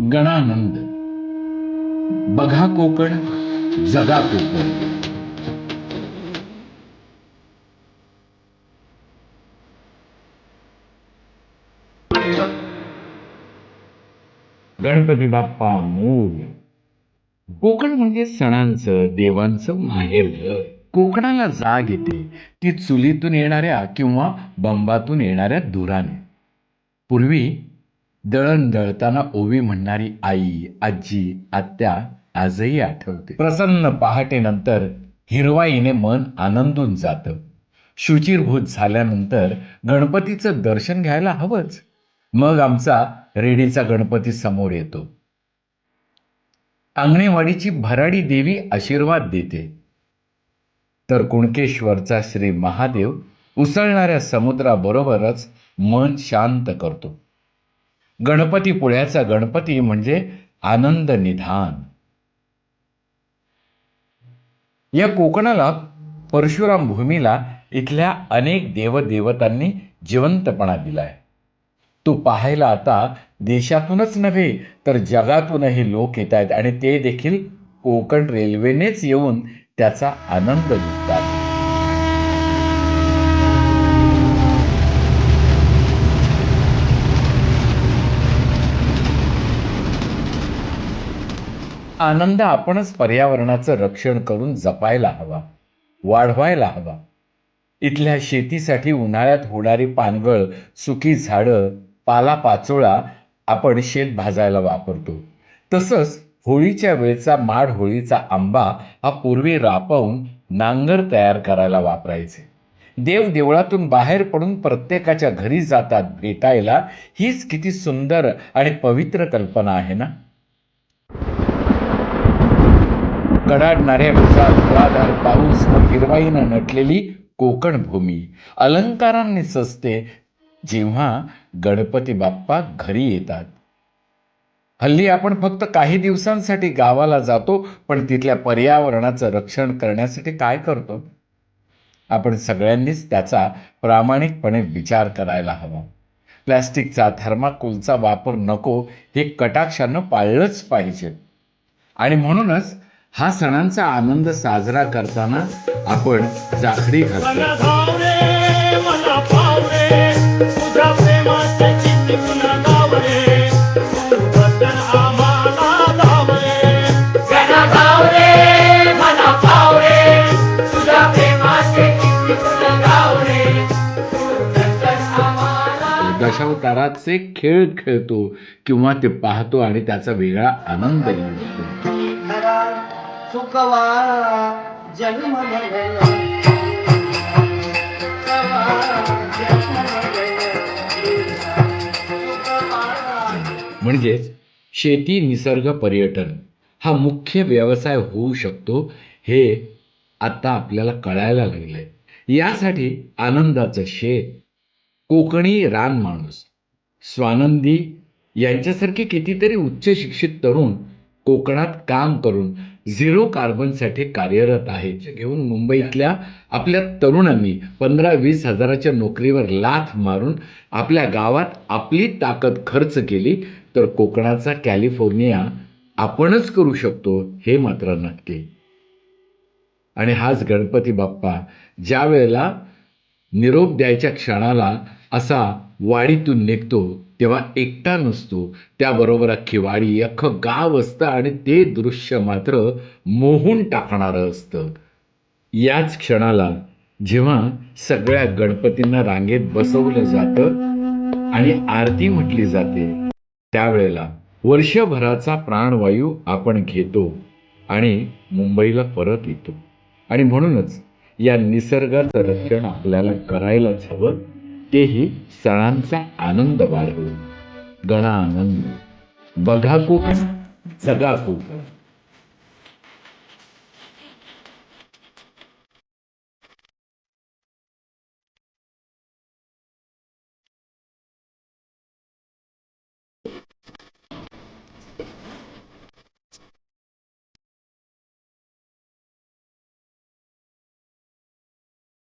गणानंद. बघा कोकण जगा कोकण. गणपती बाप्पा मूल. कोकण म्हणजे सणांचं देवांचं माहेर कोकणाला जाग येते. ती चुलीतून येणाऱ्या किंवा बंबातून येणाऱ्या धुराने. पूर्वी दळण दळताना ओवी म्हणणारी आई आजी आत्या आजही आठवते. प्रसन्न पहाटेनंतर हिरवाईने मन आनंदून जातं. शुचिरभूत झाल्यानंतर गणपतीचं दर्शन घ्यायला हवंच. मग आमचा रेडीचा गणपती समोर येतो. अंगणेवाडीची भराडी देवी आशीर्वाद देते. तर कुणकेश्वरचा श्री महादेव उसळणाऱ्या समुद्राबरोबरच मन शांत करतो. गणपतीपुळ्याचा गणपती म्हणजे आनंद निधान. या कोकणाला परशुराम भूमीला इथल्या अनेक देवदेवतांनी जिवंतपणा दिलाय. तो पाहायला आता देशातूनच नव्हे तर जगातूनही लोक येत आहेत आणि ते देखील कोकण रेल्वेनेच येऊन त्याचा आनंद लुटतात आनंद आपणच पर्यावरणाचं रक्षण करून जपायला हवा वाढवायला हवा. इथल्या शेतीसाठी उन्हाळ्यात होणारी पानगळ सुकी झाडं पालापाचोळा आपण शेत भाजायला वापरतो. तसंच होळीच्या वेळचा माड होळीचा आंबा हा पूर्वी रापवून नांगर तयार करायला वापरायचे. देव देवळातून बाहेर पडून प्रत्येकाच्या घरी जातात भेटायला हीच किती सुंदर आणि पवित्र कल्पना आहे ना? कडाडणाऱ्या विजा पाऊस हिरवाईनं नटलेली कोकण भूमी. अलंकारांनी सजते जेव्हा गणपती बाप्पा घरी येतात. हल्ली आपण फक्त काही दिवसांसाठी गावाला जातो पण तिथल्या पर्यावरणाचं रक्षण करण्यासाठी काय करतो? आपण सगळ्यांनीच त्याचा प्रामाणिकपणे विचार करायला हवा. प्लॅस्टिकचा थर्माकोलचा वापर नको हे कटाक्षानं पाळलंच पाहिजे. आणि म्हणूनच हा सणांचा आनंद साजरा करताना आपण जाखडी घालतो दशावताराचे खेळ खेळतो किंवा ते पाहतो आणि त्याचा वेगळा आनंद घेतो. सुखवा जन्म म्हणजेच शेती निसर्ग पर्यटन हा मुख्य व्यवसाय होऊ शकतो हे आता आपल्याला कळायला लागलंय. यासाठी आनंदाचं शेत कोकणी रान माणूस स्वानंदी यांच्यासारखे कितीतरी उच्च शिक्षित तरुण कोकणात काम करून झिरो कार्बनसाठी कार्यरत आहे. घेऊन मुंबईतल्या आपल्या तरुणांनी पंधरा वीस हजाराच्या नोकरीवर लाथ मारून आपल्या गावात आपली ताकद खर्च केली तर कोकणाचा कॅलिफोर्निया आपणच करू शकतो हे मात्र नक्की. आणि हाच गणपती बाप्पा ज्या वेळेला निरोप द्यायच्या क्षणाला असा वाडीतून निघतो तेव्हा एकटा नसतो. त्याबरोबर अख्खी वाडी अख्खं गाव असतं आणि ते दृश्य मात्र मोहून टाकणारं असतं. याच क्षणाला जेव्हा सगळ्या गणपतींना रांगेत बसवलं जातं आणि आरती म्हटली जाते त्यावेळेला वर्षभराचा प्राणवायू आपण घेतो आणि मुंबईला परत येतो. आणि म्हणूनच या निसर्गाचं रक्षण आपल्याला करायलाच हवं. तेही सणांचा आनंद वाढवून गणा आनंद बघा कोकण जगा कोकण